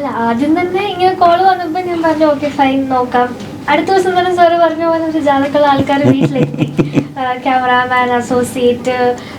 അല്ല ആദ്യം തന്നെ ഇങ്ങനെ കോൾ വന്നപ്പോ ഞാൻ പറഞ്ഞു ഓക്കെ ഫൈൻ നോക്കാം. അടുത്ത ദിവസം തന്നെ സാറ് പറഞ്ഞ പോലെ ഒരു ജാതക്കുള്ള ആൾക്കാർ വീട്ടിലെത്തി. Cameraman associate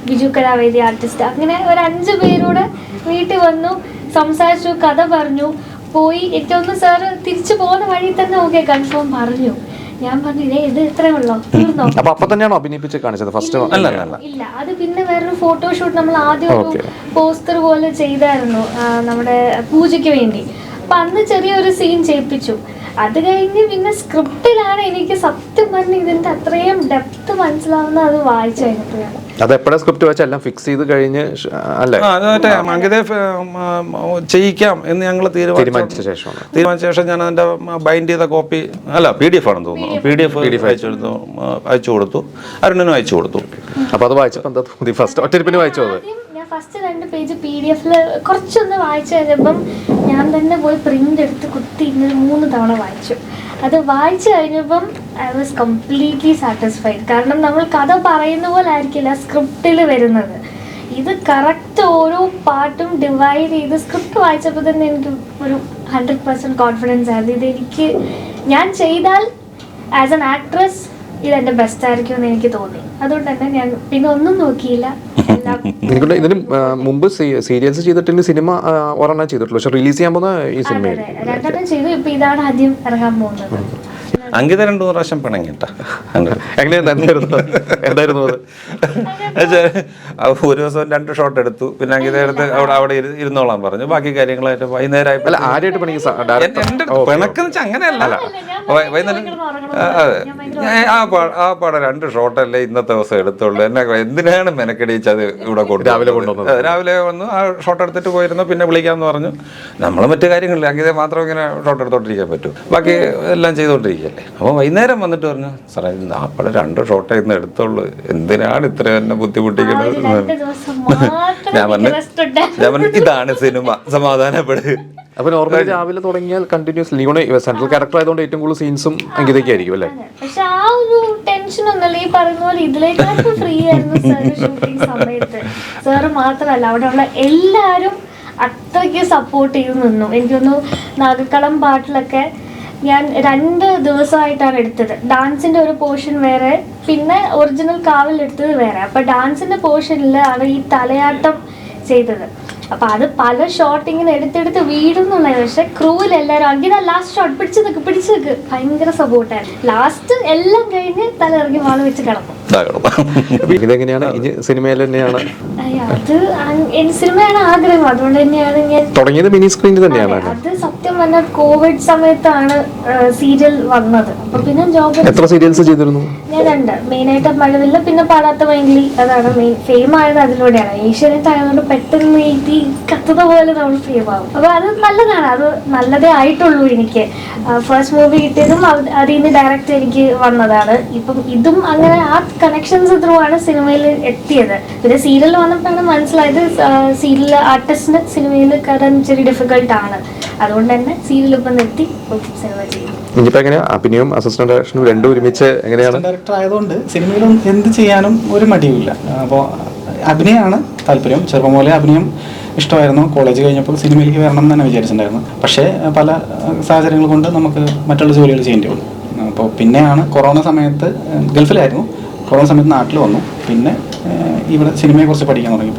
Biju Kalavedi artist അങ്ങനെ ഒരു അഞ്ച് പേരോട് വീട്ടിൽ വന്നു സംസാരിച്ചു കഥ പറഞ്ഞു. പോയി ഏറ്റവും സാറ് തിരിച്ചു പോകുന്ന വഴി തന്നെ ഓക്കെ കൺഫേം പറഞ്ഞു. ഞാൻ പറഞ്ഞില്ലേ ഇത് ഇത്രേ ഉള്ളോ. തീർന്നോ? അപ്പൊ അപ്പൊ തന്നെയാണോ അഭിനയിപ്പിച്ച് കാണിച്ചത്? ഫസ്റ്റ് അല്ല അല്ല ഇല്ല. അത് പിന്നെ വേറൊരു ഫോട്ടോഷൂട്ട് നമ്മൾ ആദ്യം ഒരു പോസ്റ്റർ പോലെ ചെയ്തായിരുന്നു ആ, നമ്മുടെ പൂജയ്ക്ക് വേണ്ടി. അപ്പൊ അന്ന് ചെറിയൊരു സീൻ ചെയ്യിപ്പിച്ചു. അത് കഴിഞ്ഞ് പിന്നെ സ്ക്രിപ്റ്റിലാണ് എനിക്ക് സത്യം പറഞ്ഞ് ഇതിന്റെ അത്രയും ഡെപ്ത് മനസ്സിലാവുന്ന അത് വായിച്ചു കഴിഞ്ഞപ്പോഴാണ് അത് എപ്പോഴാ സ്ക്രിപ്റ്റ് വെച്ചാൽ എല്ലാം ഫിക്സ് ചെയ്ത് കഴിഞ്ഞ് അല്ലേ? ആ അത് മറ്റേ ചെയ്യിക്കാം എന്ന് ഞങ്ങൾ തീരുമാനിച്ചു. തീരുമാനിച്ച ശേഷം തീരുമാനിച്ച ശേഷം ഞാൻ അതിന്റെ ബൈൻഡ് ചെയ്ത കോപ്പി അല്ല പി ഡി എഫ് ആണെന്ന് തോന്നുന്നു പി ഡി എഫ് അയച്ചു കൊടുത്തു അയച്ചു കൊടുത്തു. അരുണിനും അയച്ചു കൊടുത്തു. അപ്പൊ അത് വായിച്ചപ്പോ എന്താ തോന്നി? ഫസ്റ്റ് ഒറ്റരിപ്പിന് വായിച്ചു അത്? ഫസ്റ്റ് രണ്ട് പേജ് പി ഡി എഫിൽ കുറച്ചൊന്ന് വായിച്ചു കഴിഞ്ഞപ്പം ഞാൻ തന്നെ പോയി പ്രിന്റ് എടുത്ത് കുത്തി ഇങ്ങനെ മൂന്ന് തവണ വായിച്ചു. അത് വായിച്ചു കഴിഞ്ഞപ്പം ഐ വാസ് കംപ്ലീറ്റ്ലി സാറ്റിസ്ഫൈഡ് കാരണം നമ്മൾ കഥ പറയുന്ന പോലെ ആയിരിക്കില്ല സ്ക്രിപ്റ്റിൽ വരുന്നത്. ഇത് കറക്റ്റ് ഓരോ പാട്ടും ഡിവൈഡ് ചെയ്ത് സ്ക്രിപ്റ്റ് വായിച്ചപ്പോൾ തന്നെ എനിക്ക് ഒരു ഹൺഡ്രഡ് പെർസെന്റ് കോൺഫിഡൻസ് ആയിരുന്നു. ഇത് എനിക്ക് ഞാൻ ചെയ്താൽ ആസ് എൻ ആക്ട്രസ് ഇത് എന്റെ ബെസ്റ്റ് ആയിരിക്കും എന്ന് എനിക്ക് തോന്നി. അതുകൊണ്ട് തന്നെ ഞാൻ പിന്നെ ഒന്നും നോക്കിയില്ല. ഇതിന് മുമ്പ് സീരിയൽസ് ചെയ്തിട്ടില്ല സിനിമ ഒരെണ്ണം ചെയ്തിട്ടുള്ളൂ. പക്ഷെ റിലീസ് ചെയ്യാൻ പോകുന്ന ഈ സിനിമ രണ്ടെണ്ണം ചെയ്തു. ഇപ്പൊ ഇതാണ് ആദ്യം ഇറങ്ങാൻ പോകുന്നത്. അങ്കിത രണ്ടു മൂന്ന് പ്രാവശ്യം പിണങ്ങിട്ട. എങ്ങനെയായിരുന്നു എന്തായിരുന്നു എന്തായിരുന്നു അത്? ഒരു ദിവസം രണ്ട് ഷോട്ട് എടുത്തു. പിന്നെ അങ്കിത എടുത്ത് അവിടെ അവിടെ ഇരു- ഇരുന്നോളാൻ പറഞ്ഞു. ബാക്കി കാര്യങ്ങളായിട്ട് വൈകുന്നേരം അല്ല ആരായിട്ട് പണി ഡയറക്ടർ പിണക്കെന്ന് വെച്ചാൽ അങ്ങനെയല്ല. വൈകുന്നേരം ആ, അതെ. ആ ആ പാടം രണ്ട് ഷോട്ടല്ലേ ഇന്നത്തെ ദിവസം എടുത്തുള്ളൂ. എന്നെ എന്തിനാണ് മെനക്കടിച്ചത് ഇവിടെ കൊണ്ടു രാവിലെ കൊണ്ടുവന്നത്. അതെ, രാവിലെ വന്നു ആ ഷോട്ട് എടുത്തിട്ട് പോയിരുന്നു പിന്നെ വിളിക്കാമെന്ന് പറഞ്ഞു. നമ്മൾ മറ്റു കാര്യങ്ങളില്ല അങ്ങനെ മാത്രം ഇങ്ങനെ ഷോട്ട് എടുത്തോണ്ടിരിക്കാൻ പറ്റൂ. ബാക്കി എല്ലാം ചെയ്തോണ്ടിരിക്കല്ലേ. അപ്പോൾ വൈകുന്നേരം വന്നിട്ട് പറഞ്ഞു സാറേ നാപ്പട ആ പടം രണ്ട് ഷോട്ടേ ഇന്ന് എടുത്തുള്ളൂ. എന്തിനാണ് ഇത്ര എന്നെ ബുദ്ധിമുട്ടിക്കുന്നത്? ആ ദിവസം മാത്രം ഞാൻ പറഞ്ഞു. ഞാൻ പറഞ്ഞു ഇതാണ് സിനിമ സമാധാനപ്പെട്. അപ്പൊ നോർമലി രാവിലെ തുടങ്ങിയാൽ കണ്ടിന്യൂസ് ലീഗോണ് സെൻട്രൽ ക്യാരക്ടർ ആയതുകൊണ്ട് ഏറ്റവും കൂടുതൽ സീൻസും അങ്കിതയ്ക്ക് ആയിരിക്കും അല്ലേ? പക്ഷെ ആ ഒരു ടെൻഷൻ ഒന്നല്ല ഈ പറയുന്ന പോലെ ഇതിലേക്കാളും ഫ്രീ ആയിരുന്നു ഷൂട്ടിംഗ് സമയത്ത്. സാറ് മാത്രമല്ല അവിടെയുള്ള എല്ലാവരും അത്രയ്ക്ക് സപ്പോർട്ട് ചെയ്ത് നിന്നു. എനിക്കൊന്നു നാഗക്കളം പാട്ടിലൊക്കെ ഞാൻ രണ്ട് ദിവസമായിട്ടാണ് എടുത്തത്. ഡാൻസിന്റെ ഒരു പോർഷൻ വേറെ പിന്നെ ഒറിജിനൽ കാവൽ എടുത്തത് വേറെ. അപ്പൊ ഡാൻസിന്റെ പോർഷനിൽ ആണ് ഈ തലയാട്ടം ചെയ്തത്. അപ്പൊ അത് പല ഷോട്ട് ഇങ്ങനെ എടുത്തെടുത്ത് വീടുന്നുള്ളത് പക്ഷെ ക്രൂവിൽ എല്ലാവരും അങ്ങനെ ലാസ്റ്റ് ഷോട്ട് പിടിച്ചു നിൽക്ക് പിടിച്ചു നിൽക്ക് ഭയങ്കര സപ്പോർട്ടായിരുന്നു ലാസ്റ്റ് എല്ലാം കഴിഞ്ഞ് തല ഇറങ്ങി വാൾ വെച്ച് കിടന്നു ഇതെങ്ങനെയാണ്? ഇനി സിനിമയിൽ തന്നെയാണ്. അത് അങ്- സിനിമയാണ് ആഗ്രഹം. അതുകൊണ്ട് തന്നെയാണ് ഞാൻ തുടങ്ങിയത് മിനി സ്ക്രീനിൽ തന്നെയാണ് അത് സത്യം പറഞ്ഞാൽ കോവിഡ് സമയത്താണ് സീരിയൽ വന്നത്. അപ്പൊ പിന്നെ ജോബ് എത്ര സീരിയൽസ് ചെയ്തിരുന്നു? ഞാൻ രണ്ട്. മെയിനായിട്ട് മഴവില്ല പിന്നെ പാടാത്ത മൈൻഡ്ലി അതാണ് മെയിൻ ഫെയിം ആയത് അതിലൂടെയാണ്. ഏഷ്യാനെറ്റ് ആയതുകൊണ്ട് പെട്ടെന്ന് ഈ കത്തത പോലെ നമ്മൾ ഫെയിം ആവും. അപ്പൊ അത് നല്ലതാണ്. അത് നല്ലതേ ആയിട്ടുള്ളൂ എനിക്ക്. ഫസ്റ്റ് മൂവി കിട്ടിയതും അവ- അതിൽ നിന്ന് ഡയറക്റ്റ് എനിക്ക് വന്നതാണ്. ഇപ്പം ഇതും അങ്ങനെ ആ കണക്ഷൻസ് ത്രൂ ആണ് സിനിമയിൽ എത്തിയത്. പിന്നെ സീരിയൽ വന്നപ്പോഴാണ് മനസ്സിലായത് സീരിയൽ ആർട്ടിസ്റ്റിന് സിനിമയിൽ കയറാൻ ഇച്ചിരി ഡിഫിക്കൽട്ട് ആണ്. അതുകൊണ്ട് തന്നെ സീരിയൽ ഇപ്പം നിർത്തി സിനിമ ചെയ്യും ഇനിയിപ്പോ എങ്ങനെയാ? അഭിനയം അസിസ്റ്റന്റ് ഡയറക്ഷനും രണ്ടും ഒരുമിച്ച് എങ്ങനെയാണ്? ഡയറക്ടർ ആയതുകൊണ്ട് സിനിമയിൽ എന്ത് ചെയ്യാനും ഒരു മടിയുമില്ല. അപ്പോൾ അഭിനയമാണ് താല്പര്യം. ചെറുപ്പം പോലെ അഭിനയം ഇഷ്ടമായിരുന്നു. കോളേജ് കഴിഞ്ഞപ്പോൾ സിനിമയിലേക്ക് വരണം എന്ന് തന്നെ വിചാരിച്ചിട്ടുണ്ടായിരുന്നു. പക്ഷേ പല സാഹചര്യങ്ങൾ കൊണ്ട് നമുക്ക് മറ്റുള്ള ജോലികൾ ചെയ്യേണ്ടി വന്നു. അപ്പോൾ പിന്നെയാണ് കൊറോണ സമയത്ത് ഗൾഫിലായിരുന്നു. കൊറോണ സമയത്ത് നാട്ടിൽ വന്നു. പിന്നെ ഇവിടെ സിനിമയെക്കുറിച്ച് പഠിക്കാൻ തുടങ്ങി.